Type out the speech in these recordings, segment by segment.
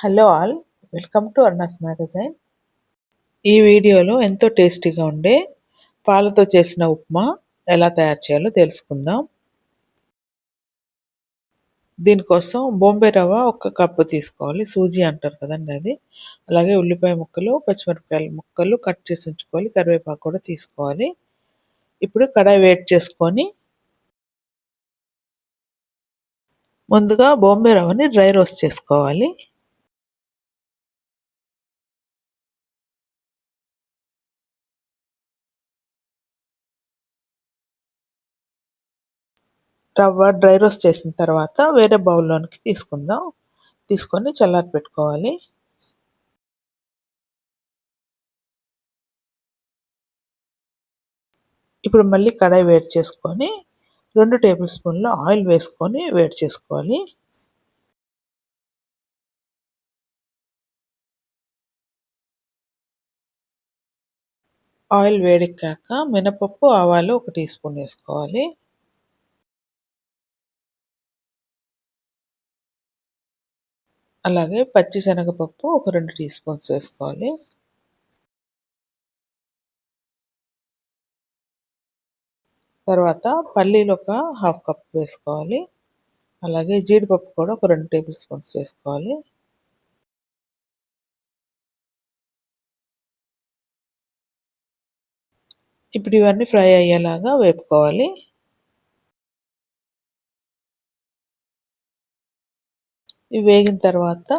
Hello all welcome to అర్నాస్ magazine. ఈ వీడియోలో ఎంతో టేస్టీగా ఉండే పాలతో చేసిన ఉప్మా ఎలా తయారు చేయాలో తెలుసుకుందాం. దీనికోసం బొంబే రవ్వ ఒక కప్పు తీసుకోవాలి. సూజీ అంటారు కదండి అది. అలాగే ఉల్లిపాయ ముక్కలు పచ్చిమిరపకాయల ముక్కలు కట్ చేసి ఉంచుకోవాలి. కరివేపాకు కూడా తీసుకోవాలి. ఇప్పుడు కడాయి వేట్ చేసుకొని ముందుగా బొంబే రవ్వని డ్రై రోస్ట్ చేసుకోవాలి. రవ్వ డ్రై రోస్ట్ చేసిన తర్వాత వేరే బౌల్లోనికి తీసుకుందాం. తీసుకొని చల్లారి పెట్టుకోవాలి. ఇప్పుడు మళ్ళీ కడాయి వేడి చేసుకొని రెండు టేబుల్ స్పూన్లు ఆయిల్ వేసుకొని వేడి చేసుకోవాలి. ఆయిల్ వేడెక్కాక మినపప్పు ఆవాలు ఒక టీ స్పూన్ వేసుకోవాలి. అలాగే పచ్చిశనగపప్పు ఒక రెండు టీ స్పూన్స్ వేసుకోవాలి. తర్వాత పల్లీలు ఒక హాఫ్ కప్ వేసుకోవాలి. అలాగే జీడిపప్పు కూడా ఒక రెండు టేబుల్ స్పూన్స్ వేసుకోవాలి. ఇప్పుడు ఇవన్నీ ఫ్రై అయ్యేలాగా వేపుకోవాలి. ఇవి వేగిన తర్వాత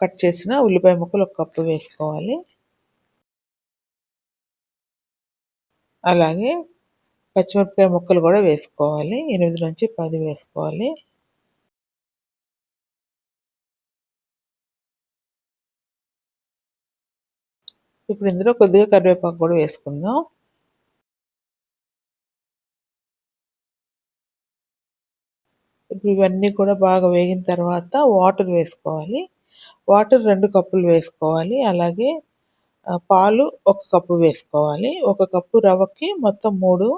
కట్ చేసిన ఉల్లిపాయ ముక్కలు ఒక కప్పు వేసుకోవాలి. అలాగే పచ్చిమిరపకాయ ముక్కలు కూడా వేసుకోవాలి. ఎనిమిది నుంచి పది వేసుకోవాలి. ఇప్పుడు ఇందులో కొద్దిగా కరివేపాకు కూడా వేసుకుందాం. ఇప్పుడు ఇవన్నీ కూడా బాగా వేగిన తర్వాత వాటర్ వేసుకోవాలి. వాటర్ రెండు కప్పులు వేసుకోవాలి. అలాగే పాలు ఒక కప్పు వేసుకోవాలి. ఒక కప్పు రవ్వకి మొత్తం మూడు.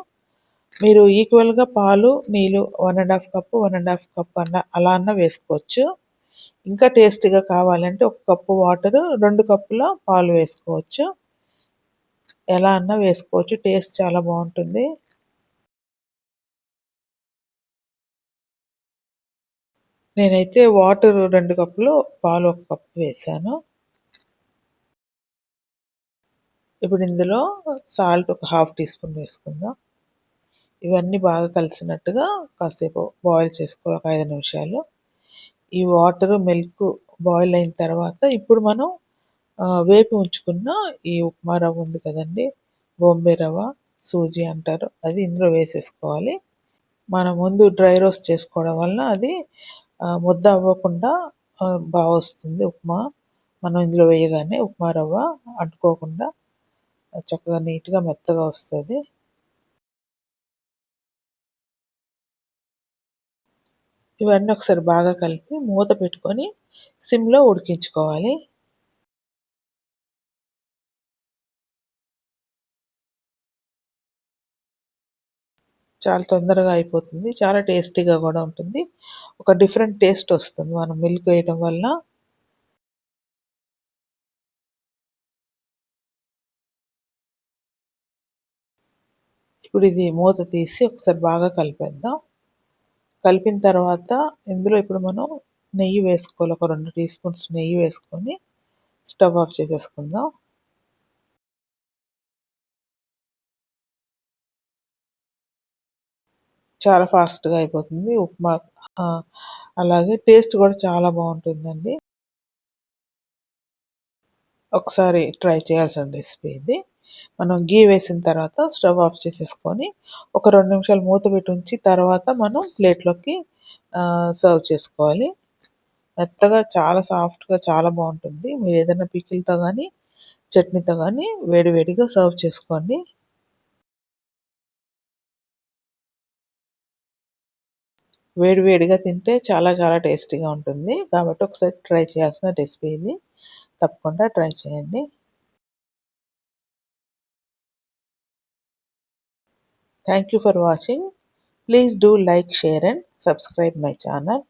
మీరు ఈక్వల్గా పాలు నీళ్ళు one and half cup one and half cup అన్న అలా అన్న వేసుకోవచ్చు. ఇంకా టేస్ట్గా కావాలంటే ఒక కప్పు వాటరు రెండు కప్పుల పాలు వేసుకోవచ్చు. ఎలా అన్నా వేసుకోవచ్చు. టేస్ట్ చాలా బాగుంటుంది. నేనైతే వాటర్ రెండు కప్పులు పాలు ఒక కప్పు వేసాను. ఇప్పుడు ఇందులో సాల్ట్ ఒక హాఫ్ టీ స్పూన్ వేసుకుందాం. ఇవన్నీ బాగా కలిసినట్టుగా కాసేపు బాయిల్ చేసుకోవాలి ఒక ఐదు నిమిషాలు. ఈ వాటర్ మిల్క్ బాయిల్ అయిన తర్వాత ఇప్పుడు మనం వేపి ఉంచుకున్న ఈ ఉప్మా రవ్వ ఉంది కదండి బొంబే రవ్వ సూజీ అంటారు అది ఇందులో వేసేసుకోవాలి. మనం ముందు డ్రై రోస్ట్ చేసుకోవడం వలన అది ముద్ద అవ్వకుండా బాగా వస్తుంది ఉప్మా. మనం ఇందులో వేయగానే ఉప్మా రవ్వ అంటుకోకుండా చక్కగా నీట్గా మెత్తగా వస్తుంది. ఇవన్నీ ఒకసారి బాగా కలిపి మూత పెట్టుకొని సిమ్లో ఉడికించుకోవాలి. చాలా తొందరగా అయిపోతుంది. చాలా టేస్టీగా కూడా ఉంటుంది. ఒక డిఫరెంట్ టేస్ట్ వస్తుంది మనం మిల్క్ వేయడం వల్ల. ఇప్పుడు ఇది మూత తీసి ఒకసారి బాగా కలిపేద్దాం. కలిపిన తర్వాత ఇందులో ఇప్పుడు మనం నెయ్యి వేసుకోవాలి. ఒక రెండు టీ స్పూన్స్ నెయ్యి వేసుకొని స్టవ్ ఆఫ్ చేసేసుకుందాం. చాలా ఫాస్ట్గా అయిపోతుంది. ఉప్మా అలాగే టేస్ట్ కూడా చాలా బాగుంటుందండి. ఒకసారి ట్రై చేయాల్సిన రెసిపీ ఇది. మనం గీ వేసిన తర్వాత స్టవ్ ఆఫ్ చేసేసుకొని ఒక రెండు నిమిషాలు మూత పెట్టి ఉంచి తర్వాత మనం ప్లేట్లోకి సర్వ్ చేసుకోవాలి. మెత్తగా చాలా సాఫ్ట్గా చాలా బాగుంటుంది. మీరు ఏదైనా పికిల్తో కానీ చట్నీతో కానీ వేడివేడిగా సర్వ్ చేసుకోండి. వేడివేడిగా తింటే చాలా చాలా టేస్టీగా ఉంటుంది. కాబట్టి ఒకసారి ట్రై చేయాల్సిన రెసిపీ ఇది. తప్పకుండా ట్రై చేయండి. Thank you for watching please do like share and subscribe my channel